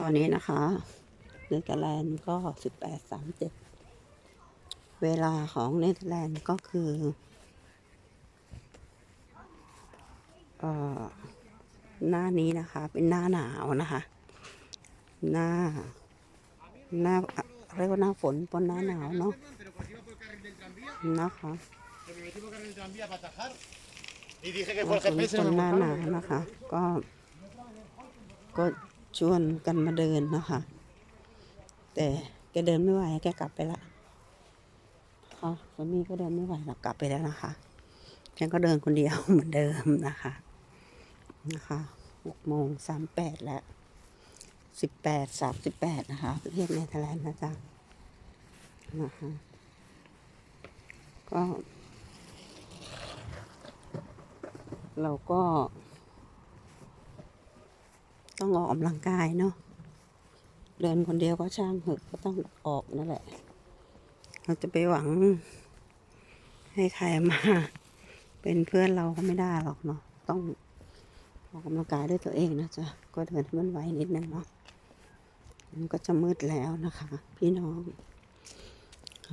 ตอนนี้นะคะเนเธอร์แลนด์ก็สิบแปดสามเจ็ดเวลาของเนเธอร์แลนด์ก็คือเอ่อหน้านี้นะคะ เป็นหน้าหนาวนะคะ หน้า หน้าเรียกว่าหน้าฝนปนหน้าหนาวเนาะ Pero pues iba por el carril del tranvía, นะคะ que me metí por el carril del tranvía para atajar. Y dije que ห por น้า el ฝน GPS ป no น me หน้าหนาว gustaba. นะคะ ก็ก็ ชวนกันมาเดินนะคะ แต่แกเดินไม่ไหวแกกลับไปละค่ะสามีก็เดินไม่ไหวหรอกกลับไปแล้วนะคะฉันก็เดินคนเดียวเหมือนเดิมนะคะนะคะหกโมงสามแปดแล้วสิบแปดสามสิบแปดนะคะประเทศเนเธอร์แลนด์นะจ๊ะนะคะก็ เราก็ ต้องออกกำลังกายเนาะเดินคนเดียวก็ช่างเหอะก็ต้องออกนั่นแหละ เราจะไปหวัง ให้ใครมา เป็นเพื่อนเราก็ไม่ได้หรอกเนาะต้องออกกำลังกายด้วยตัวเองนะจ๊ะก็เดินให้มันไวนิดนึงเนาะมันก็จะมืดแล้วนะคะ พี่น้อง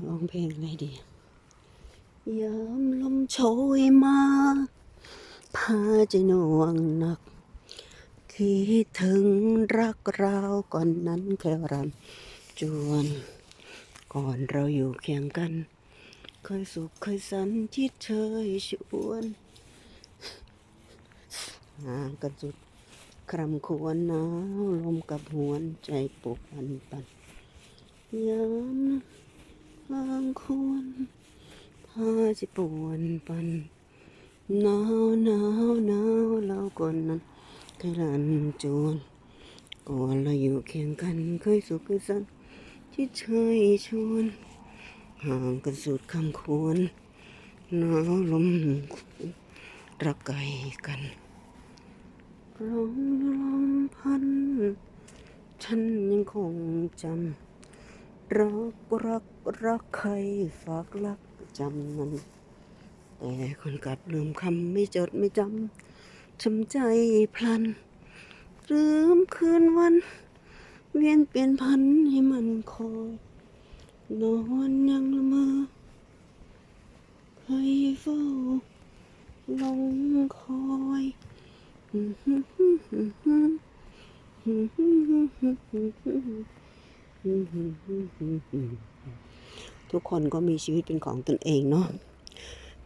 ร้องเพลงอะไรดียามลมโชยมาพาใจหน่วงหนัก คิดถึงรักเราก่อนนั้นแค่รำจวน ก่อนเราอยู่เคียงกัน เคยสุขเคยสันทิดเชยชวนห่างกันสุดครำควรหนาวลมกับหวนใจปลุกปันปันยามห่างควรพาจะปวนปันหนาวหนาวหนาวเราก่อนนั้น เคยลันจวนก่อนเราอยู่เคียงกันเคยสุขสันที่เชยชวนห่างกันสุดคำควรหนาวลมรักไกลกันร้องลมพัน ฉันยังคงจำรักรักรักใครฝากรักจำมัน แต่คนกลับลืมคำไม่จดไม่จำ ช้ำใจพลันลืมคืนวัน เวียนเปลี่ยนพันให้มันคอยนอนยังละเมอให้เฝ้าลงคอยทุกคนก็มีชีวิตเป็นของตนเองเนาะ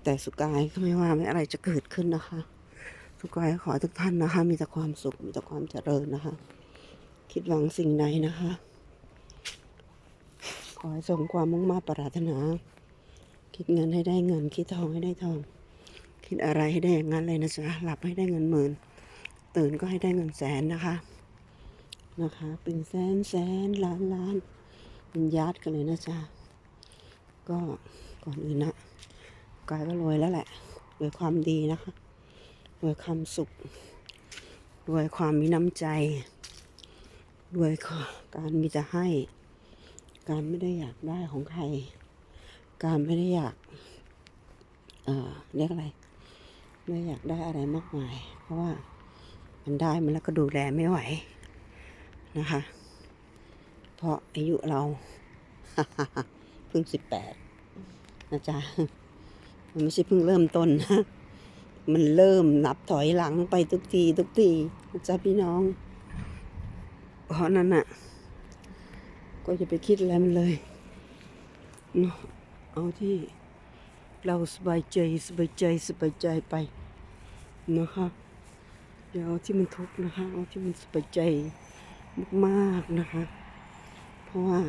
แต่สุกายก็ไม่ว่าไม่อะไรจะเกิดขึ้นนะคะ สุกายขอทุกท่านนะคะ มีแต่ความสุข มีแต่ความเจริญนะคะ คิดหวังสิ่งใดนะคะ ขอให้สมความมุ่งมา่ปรารถนา คิดเงินให้ได้เงิน คิดทองให้ได้ทอง คิดอะไรให้ได้อย่างนั้นเลยนะจ๊ะ หลับให้ได้เงินหมื่น ตื่นก็ให้ได้เงินแสนนะคะ นะคะ เป็นแสนแสนล้านล้านเป็นยาดกันเลยนะจ๊ะ ก็ก่อนอื่นนะกายก็รวยแล้วแหละรวยความดีนะคะ รวยความสุขรวยความมีน้ำใจรวยการมีจะให้ การไม่ได้อยากได้ของใคร การไม่ได้อยากเอ่อเรียกอะไร ไม่อยากได้อะไรมากมาย เพราะว่ามันได้มันแล้วก็ดูแลไม่ไหวนะคะ เพราะอายุเราเพิ่งสิบแปดนะจ๊ะ มันไม่ใช่เพิ่งเริ่มต้นนะ มันเริ่มนับถอยหลังไปทุกทีทุกทีนะจ๊ะพี่น้อง เพราะนั้นอะก็จะไปคิดอะไรมันเลยเนาะเอาที่เราสบายใจสบายใจสบายใจไปนะคะอย่าเอาที่มันทุกข์นะคะ เอาที่มันสบายใจมากๆนะคะ เพราะว่า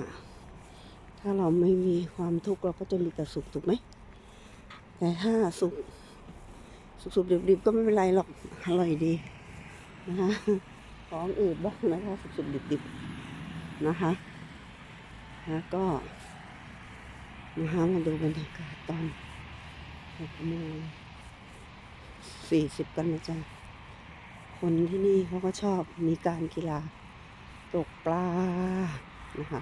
ถ้าเราไม่มีความทุกข์เราก็จะมีแต่สุขถูกไหมแต่ถ้าสุข สุกๆดิบๆก็ไม่เป็นไรหรอกอร่อยดีนะคะของอื่นบ้างนะคะสุกๆดิบๆนะคะแล้วก็นะคะมาดูบรรยากาศตอนหกโมงสี่สิบกันนะจ๊ะคนที่นี่เขาก็ชอบมีการกีฬา ตกปลานะคะ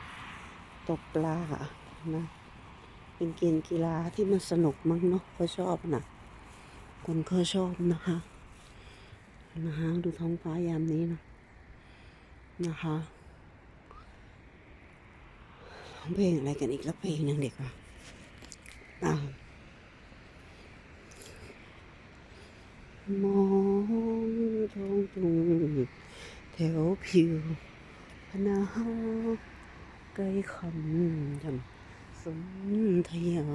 ตกปลานะเป็นเกมกีฬาที่มันสนุกมั้งเนาะเขาชอบนะ คนเขาชอบนะคะนะคะดูท้องฟ้ายามนี้นะนะคะเพลงอะไรกันอีกแล้วเพลงนึงเด็กว่าอ้ามองท้องตรงแถวผิวพนาไกล้คำจำสนธยา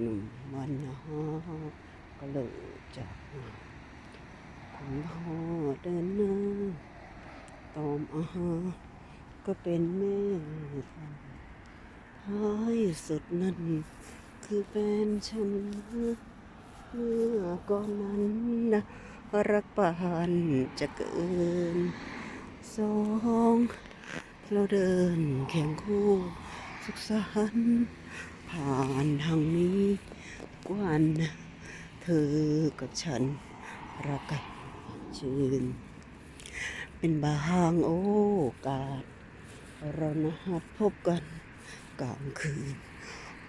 หนุ่มวันนา ก็เลิกจากมาคุณพ่อเดินหน้าตอมอาหารก็เป็นแม่ท้ายสุดนั้น คือแฟนฉันเมื่อก่อนนั้นนะรักปานจะเกินสองเราเดินแข่งคู่สุขสันต์ผ่านทางนี้กวัน เธอกับฉันรักกันชื่น เป็นบางโอกาส เรานัดพบกันกลางคืน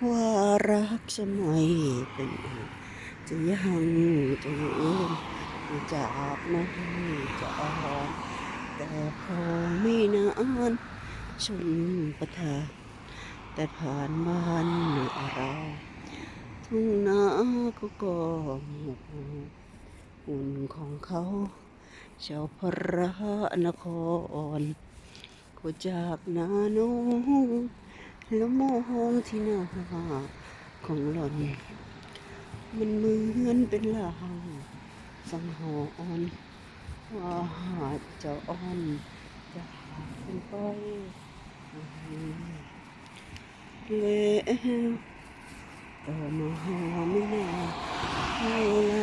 ว่ารักจะไม่เป็นอื่นจะยังจะยืนจากนั้นจะอ่อนแต่พอไม่นานชนประทานแต่ผ่านบ้านเรา ทุ่งนาก็กองหุ่นของเขาชาวพระนครก็จากนาโนงแล้วมองที่หน้าของหล่อน มันเหมือนเป็นลางสังหรณ์ว่าหาเจะอ่อนจะเป็นไปแล้ว ต่อมาหาไม่นานเท่าไร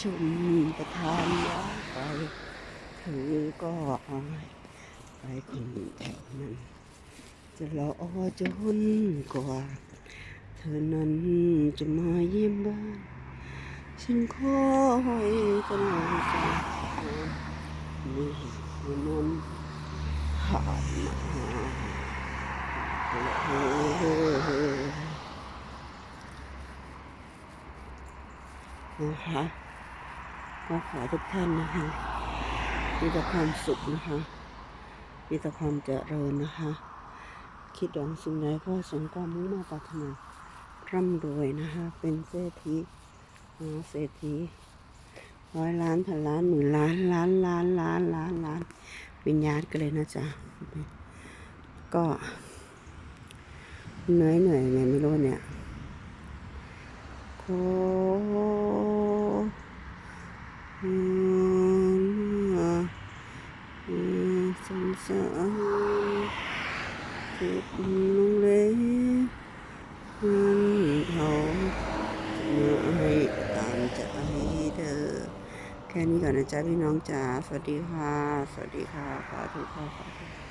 ชมประทานยาไปเธอก็อายไปคนแถวนั้นจะรอจนกว่า เธอนั้นจะมาเยี่ยมบ้านฉันคอยตลอดจากนี่นนั้นผ่านมา นะคะก็ขอทุกท่านนะคะ มีแต่ความสุขนะคะ มีแต่ความเจริญนะคะ คิดหวังสิ่งใดก็สมความมุ่งมา่ปรารถนาร่ำรวยนะคะ เป็นเศรษฐีมหาเศรษฐีร้อยล้านพันล้านหมื่นล้านล้านล้านล้านล้านล้านวิญญาณกันเลยนะจ๊ะ ก็เหนื่อยเหนื่อยไงไม่รู้เนี่ย ขออืมอืมสงสารถูกลงเลยมันเขาจะไม่ตามใจเธอแค่นี้ก่อนนะจ๊ะพี่น้องจ๋าสวัสดีค่ะ สวัสดีค่ะขอทุกข้อขอทุ